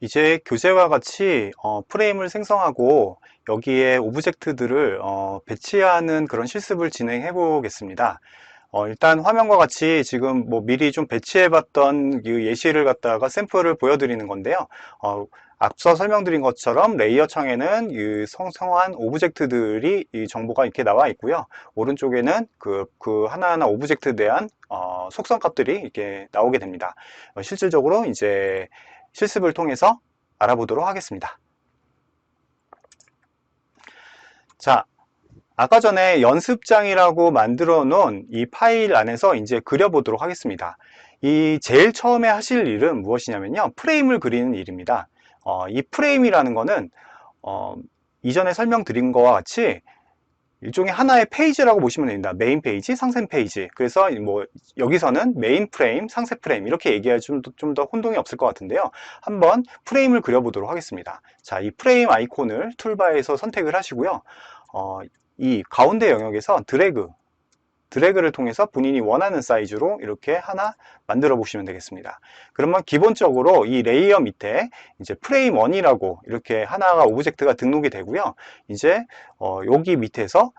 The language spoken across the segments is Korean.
이제 교재와 같이 어, 프레임을 생성하고 여기에 오브젝트들을 어, 배치하는 그런 실습을 진행해 보겠습니다. 어, 일단 화면과 같이 지금 뭐 미리 좀 배치해 봤던 그 예시를 갖다가 샘플을 보여드리는 건데요. 어, 앞서 설명드린 것처럼 레이어 창에는 이 성성한 오브젝트들이 이 정보가 이렇게 나와 있고요. 오른쪽에는 그, 그 하나하나 오브젝트에 대한 어, 속성 값들이 이렇게 나오게 됩니다. 어, 실질적으로 이제 실습을 통해서 알아보도록 하겠습니다. 자, 아까 전에 연습장이라고 만들어 놓은 이 파일 안에서 이제 그려보도록 하겠습니다. 이 제일 처음에 하실 일은 무엇이냐면요. 프레임을 그리는 일입니다. 어, 이 프레임이라는 거는 어, 이전에 설명드린 거와 같이 일종의 하나의 페이지라고 보시면 됩니다. 메인 페이지, 상세 페이지. 그래서 뭐 여기서는 메인 프레임, 상세 프레임 이렇게 얘기할 좀좀 더 혼동이 없을 것 같은데요. 한번 프레임을 그려보도록 하겠습니다. 자, 이 프레임 아이콘을 툴바에서 선택을 하시고요. 어, 이 가운데 영역에서 드래그, 드래그를 통해서 본인이 원하는 사이즈로 이렇게 하나 만들어 보시면 되겠습니다. 그러면 기본적으로 이 레이어 밑에 이제 프레임 1이라고 이렇게 하나가 오브젝트가 등록이 되고요. 이제 어, 여기 밑에서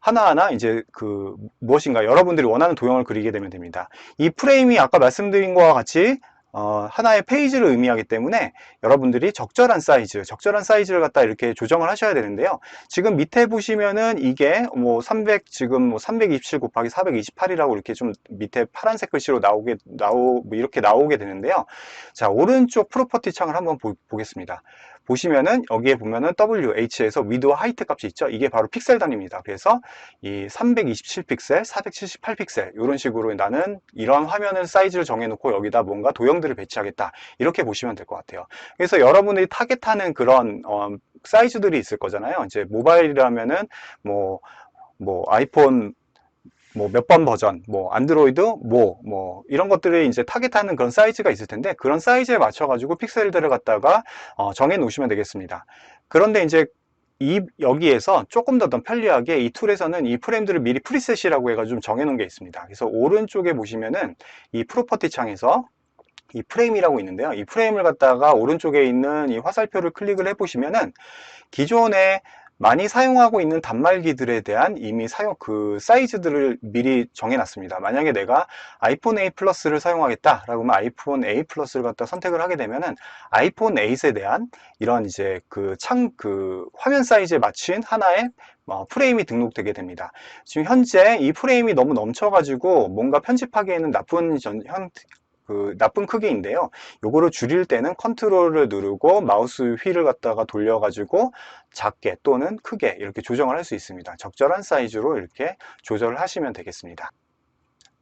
하나하나 이제 그 무엇인가 여러분들이 원하는 도형을 그리게 되면 됩니다. 이 프레임이 아까 말씀드린 것과 같이 어, 하나의 페이지를 의미하기 때문에 여러분들이 적절한 사이즈, 적절한 사이즈를 갖다 이렇게 조정을 하셔야 되는데요. 지금 밑에 보시면은 이게 뭐 300, 지금 뭐 327 곱하기 428이라고 이렇게 좀 밑에 파란색 글씨로 나오게, 나오, 뭐 이렇게 나오게 되는데요. 자, 오른쪽 프로퍼티 창을 한번 보, 보겠습니다. 보시면은 여기에 보면은 WH에서 위드와 하이트 값이 있죠. 이게 바로 픽셀 단위입니다. 그래서 이 327픽셀, 478픽셀 이런 식으로 나는 이런 화면을 사이즈를 정해놓고 여기다 뭔가 도형 들을 배치하겠다 이렇게 보시면 될 것 같아요. 그래서 여러분들이 타겟하는 그런 어, 사이즈들이 있을 거잖아요. 이제 모바일이라면은 뭐뭐 아이폰 뭐몇번 버전, 뭐 안드로이드, 뭐, 뭐 이런 것들이 이제 타겟하는 그런 사이즈가 있을 텐데 그런 사이즈에 맞춰가지고 픽셀들을 갖다가 어, 정해 놓으시면 되겠습니다. 그런데 이제 이 여기에서 조금 더, 더 편리하게 이 툴에서는 이 프레임들을 미리 프리셋이라고 해가지고 좀 정해 놓은 게 있습니다. 그래서 오른쪽에 보시면은 이 프로퍼티 창에서 이 프레임이라고 있는데요. 이 프레임을 갖다가 오른쪽에 있는 이 화살표를 클릭을 해보시면은 기존에 많이 사용하고 있는 단말기들에 대한 이미 사용 그 사이즈들을 미리 정해놨습니다. 만약에 내가 아이폰 8 플러스를 사용하겠다라고 하면 아이폰 8 플러스를 갖다 선택을 하게 되면은 아이폰 8에 대한 이런 이제 그창그 화면 사이즈에 맞춘 하나의 어, 프레임이 등록되게 됩니다. 지금 현재 이 프레임이 너무 넘쳐가지고 뭔가 편집하기에는 나쁜 전, 현, 그 나쁜 크기인데요. 요거를 줄일 때는 컨트롤을 누르고 마우스 휠을 갖다가 돌려 가지고 작게 또는 크게 이렇게 조정을 할 수 있습니다. 적절한 사이즈로 이렇게 조절을 하시면 되겠습니다.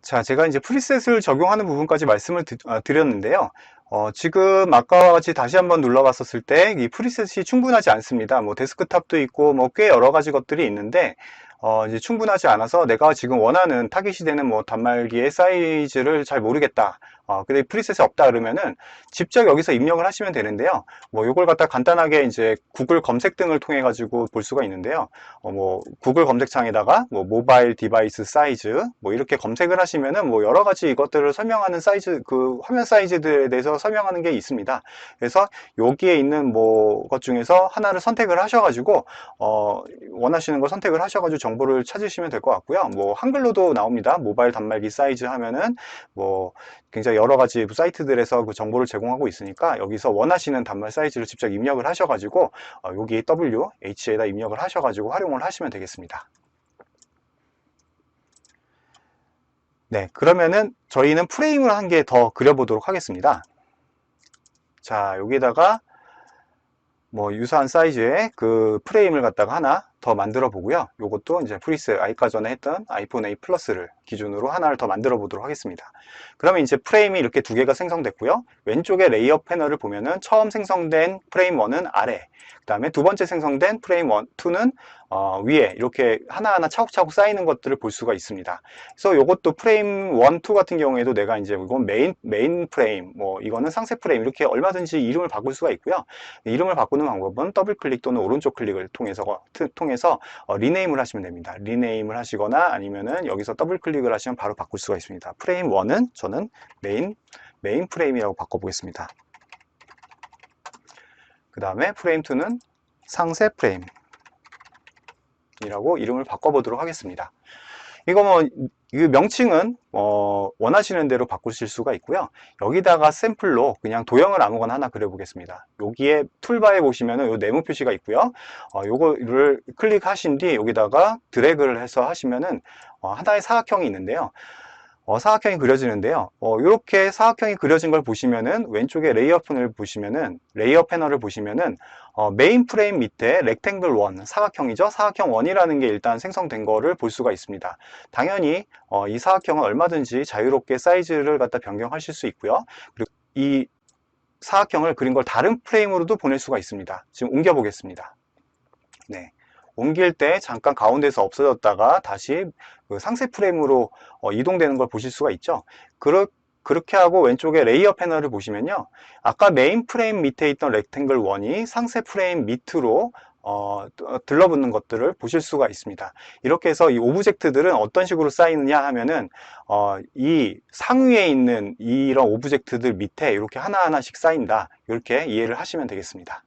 자, 제가 이제 프리셋을 적용하는 부분까지 말씀을 드, 어, 드렸는데요. 어, 지금 아까와 같이 다시 한번 눌러봤었을 때 이 프리셋이 충분하지 않습니다. 뭐 데스크탑도 있고 뭐 꽤 여러 가지 것들이 있는데 어, 이제 충분하지 않아서 내가 지금 원하는 타깃이 되는 뭐 단말기의 사이즈를 잘 모르겠다. 어, 근데 프리셋이 없다 그러면은 직접 여기서 입력을 하시면 되는데요. 뭐 이걸 갖다 간단하게 이제 구글 검색 등을 통해 가지고 볼 수가 있는데요. 어, 뭐 구글 검색창에다가 뭐 모바일 디바이스 사이즈 뭐 이렇게 검색을 하시면은 뭐 여러 가지 이것들을 설명하는 사이즈 그 화면 사이즈들에 대해서 설명하는 게 있습니다. 그래서 여기에 있는 뭐 것 중에서 하나를 선택을 하셔가지고 어, 원하시는 걸 선택을 하셔가지고 정보를 찾으시면 될 것 같고요. 뭐 한글로도 나옵니다. 모바일 단말기 사이즈 하면은 뭐 굉장히 여러 가지 사이트들에서 그 정보를 제공하고 있으니까 여기서 원하시는 단말 사이즈를 직접 입력을 하셔가지고 어, 여기 WH에다 입력을 하셔가지고 활용을 하시면 되겠습니다. 네, 그러면은 저희는 프레임을 한 개 더 그려보도록 하겠습니다. 자, 여기다가 뭐 유사한 사이즈의 그 프레임을 갖다가 하나 더 만들어 보고요. 이것도 이제 프리셋 아까 전에 했던 아이폰 8 플러스를 기준으로 하나를 더 만들어 보도록 하겠습니다. 그러면 이제 프레임이 이렇게 두 개가 생성됐고요. 왼쪽에 레이어 패널을 보면은 처음 생성된 프레임 1은 아래, 그 다음에 두 번째 생성된 프레임 1, 2는 어, 위에 이렇게 하나하나 차곡차곡 쌓이는 것들을 볼 수가 있습니다. 그래서 이것도 프레임 1, 2 같은 경우에도 내가 이제 이건 메인, 메인 프레임, 뭐 이거는 상세 프레임 이렇게 얼마든지 이름을 바꿀 수가 있고요. 이름을 바꾸는 방법은 더블 클릭 또는 오른쪽 클릭을 통해서, 통해 서 어, 리네임을 하시면 됩니다. 리네임을 하시거나 아니면은 여기서 더블 클릭을 하시면 바로 바꿀 수가 있습니다. 프레임 1은 저는 메인, 메인 프레임이라고 바꿔보겠습니다. 그 다음에 프레임 2는 상세 프레임 이라고 이름을 바꿔보도록 하겠습니다. 이거 뭐, 이 명칭은 어, 원하시는 대로 바꾸실 수가 있고요. 여기다가 샘플로 그냥 도형을 아무거나 하나 그려보겠습니다. 여기에 툴바에 보시면은 요 네모 표시가 있고요. 어, 요거를 클릭하신 뒤 여기다가 드래그를 해서 하시면은 어, 하나의 사각형이 있는데요. 어, 사각형이 그려지는데요. 어, 이렇게 사각형이 그려진 걸 보시면은 왼쪽에 레이어 펜을 보시면은 레이어 패널을 보시면은 어, 메인 프레임 밑에 렉탱글 원 사각형이죠. 사각형 원이라는 게 일단 생성된 거를 볼 수가 있습니다. 당연히 어, 이 사각형은 얼마든지 자유롭게 사이즈를 갖다 변경하실 수 있고요. 그리고 이 사각형을 그린 걸 다른 프레임으로도 보낼 수가 있습니다. 지금 옮겨 보겠습니다. 네. 옮길 때 잠깐 가운데서 없어졌다가 다시 그 상세 프레임으로 어, 이동되는 걸 보실 수가 있죠. 그렇, 그렇게 하고 왼쪽에 레이어 패널을 보시면요. 아까 메인 프레임 밑에 있던 렉탱글 원이 상세 프레임 밑으로 어, 들러붙는 것들을 보실 수가 있습니다. 이렇게 해서 이 오브젝트들은 어떤 식으로 쌓이느냐 하면은 어, 이 상위에 있는 이런 오브젝트들 밑에 이렇게 하나하나씩 쌓인다. 이렇게 이해를 하시면 되겠습니다.